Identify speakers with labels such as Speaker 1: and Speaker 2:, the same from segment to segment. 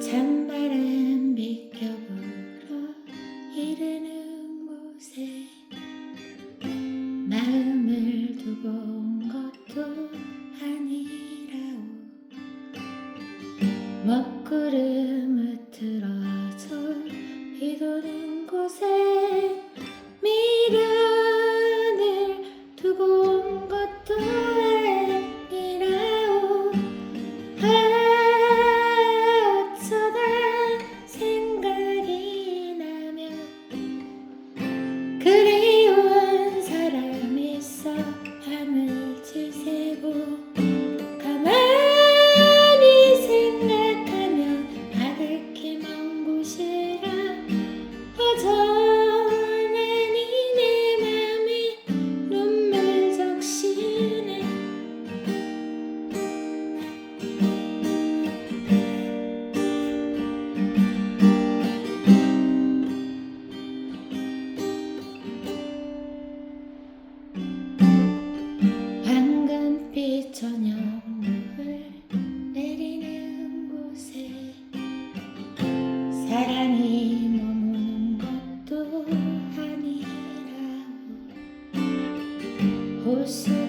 Speaker 1: 찬바람 비껴불어 이르는 곳에 마음을 두고 온 것도 아니라오. 먹구름 that I você.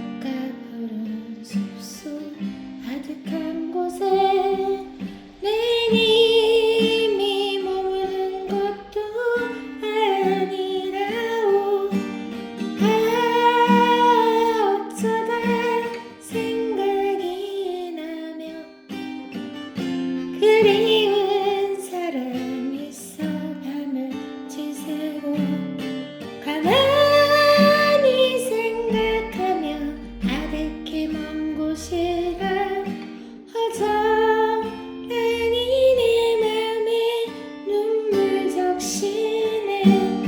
Speaker 1: you.